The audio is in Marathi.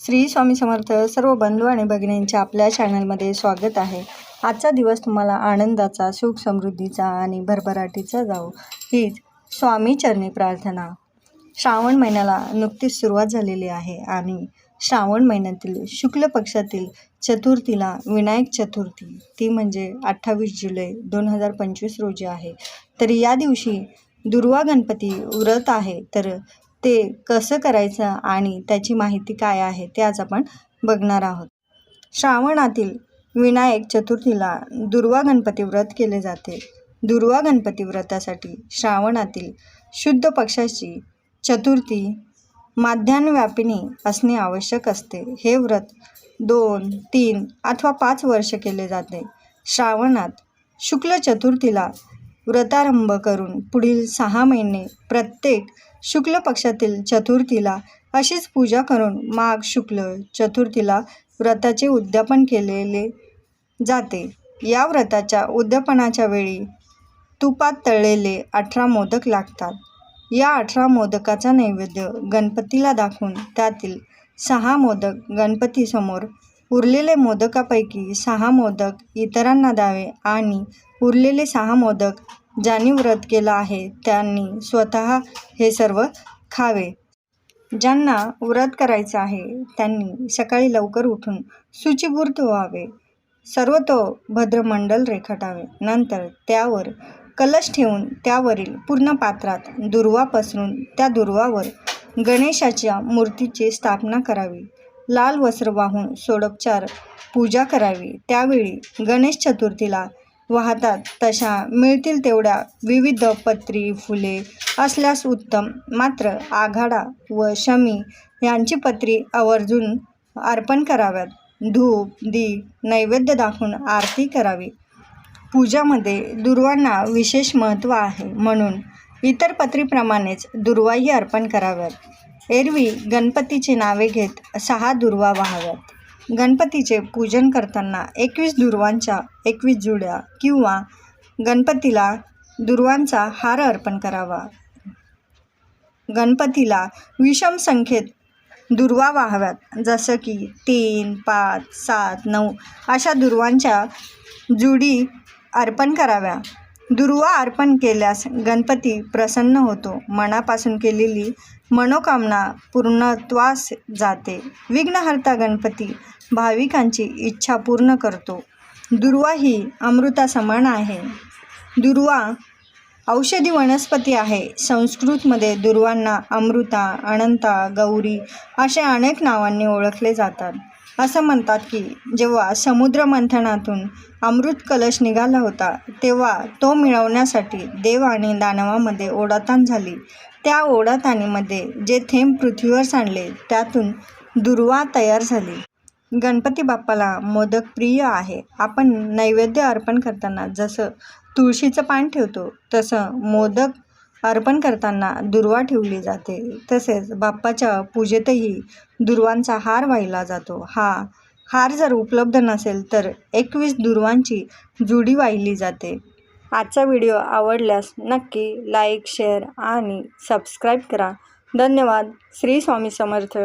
श्री स्वामी समर्थ सर्व बंधू आणि भगिनींच्या आपल्या चॅनलमध्ये स्वागत आहे. आजचा दिवस तुम्हाला आनंदाचा सुख समृद्धीचा आणि भरभराटीचा जावो. हीच स्वामी चरणी प्रार्थना. श्रावण महिन्याला नुकतीच सुरुवात झालेली आहे आणि श्रावण महिन्यातील शुक्ल पक्षातील चतुर्थीला विनायक चतुर्थी ती म्हणजे अठ्ठावीस जुलै दोन हजार पंचवीस रोजी आहे. तर या दिवशी दुर्वा गणपती व्रत आहे तर ते कसं करायचं आणि त्याची माहिती काय आहे ते आज आपण बघणार आहोत. श्रावणातील विनायक चतुर्थीला दुर्वा गणपती व्रत केले जाते. दुर्वा गणपती व्रतासाठी श्रावणातील शुद्ध पक्षाची चतुर्थी माध्यान्हव्यापिनी असणे आवश्यक असते. हे व्रत दोन तीन अथवा पाच वर्ष केले जाते. श्रावणात शुक्ल चतुर्थीला व्रतारंभ करून पुढील सहा महिने प्रत्येक शुक्ल पक्षातील चतुर्थीला अशीच पूजा करून माघ शुक्ल चतुर्थीला व्रताचे उद्यापन केलेले जाते. या व्रताच्या उद्यापनाच्या वेळी तुपात तळलेले अठरा मोदक लागतात. या अठरा मोदकाचा नैवेद्य गणपतीला दाखवून त्यातील सहा मोदक गणपतीसमोर उरलेले मोदकापैकी सहा मोदक इतरांना द्यावे आणि उरलेले सहा मोदक ज्यांनी व्रत केलं आहे त्यांनी स्वतः हे सर्व खावे. ज्यांना व्रत करायचं आहे त्यांनी सकाळी लवकर उठून शुचिपूर्त व्हावे. सर्वतो भद्रमंडल रेखाटावे. नंतर त्यावर कलश ठेवून त्यावरील पूर्ण पात्रात दुर्वा पसरून त्या दुर्वावर गणेशाच्या मूर्तीची स्थापना करावी. लाल वस्त्र वाहून सोडोपचार पूजा करावी. त्यावेळी गणेश चतुर्थीला वाहतात. तशा मिळतील तेवढ्या विविध पत्री फुले असल्यास उत्तम. मात्र आघाडा व शमी यांची पत्री आवर्जून अर्पण कराव्यात. धूप दीप नैवेद्य दाखवून आरती करावी. पूजामध्ये दुर्वांना विशेष महत्त्व आहे. म्हणून इतर पत्रीप्रमाणेच दुर्वाही अर्पण कराव्यात. एरवी गणपतीची नावे घेत सहा दुर्वा वाहाव्यात. गणपतीचे पूजन करताना एकवीस दुर्वांच्या एकवीस जुड्या किंवा गणपतीला दुर्वांचा हार अर्पण करावा. गणपतीला विषम संख्येत दुर्वा वाहाव्यात. जसं की तीन पाच सात नऊ अशा दुर्वांच्या जुडी अर्पण कराव्या. दुर्वा अर्पण केल्यास गणपती प्रसन्न होतो. मनापासून केलेली मनोकामना पूर्णत्वास जाते. विघ्नहर्ता गणपती भाविकांची इच्छा पूर्ण करतो. दुर्वा ही अमृता समान आहे. दुर्वा औषधी वनस्पती आहे. संस्कृतमध्ये दुर्वांना अमृता अनंता गौरी असे अनेक नावांनी ओळखले जातात. असं म्हणतात की जेव्हा समुद्र मंथनातून अमृत कलश निघाला होता तेव्हा तो मिळवण्यासाठी देव आणि दानवामध्ये ओढाताण झाली. त्या ओढाताणीमध्ये जे थेंब पृथ्वीवर सांडले त्यातून दुर्वा तयार झाली. गणपती बाप्पाला मोदक प्रिय आहे. आपण नैवेद्य अर्पण करताना जसं तुळशीचं पान ठेवतो तसं मोदक अर्पण करताना दुर्वा ठेवली जाते. तसेच बाप्पाच्या पूजेतही दुर्वांचा हार वाहिला जातो. हा हार जर उपलब्ध नसेल तर एकवीस दुर्वांची जुडी वाहिली जाते. आजचा व्हिडिओ आवडल्यास नक्की लाईक शेअर आणि सबस्क्राईब करा. धन्यवाद. श्री स्वामी समर्थ.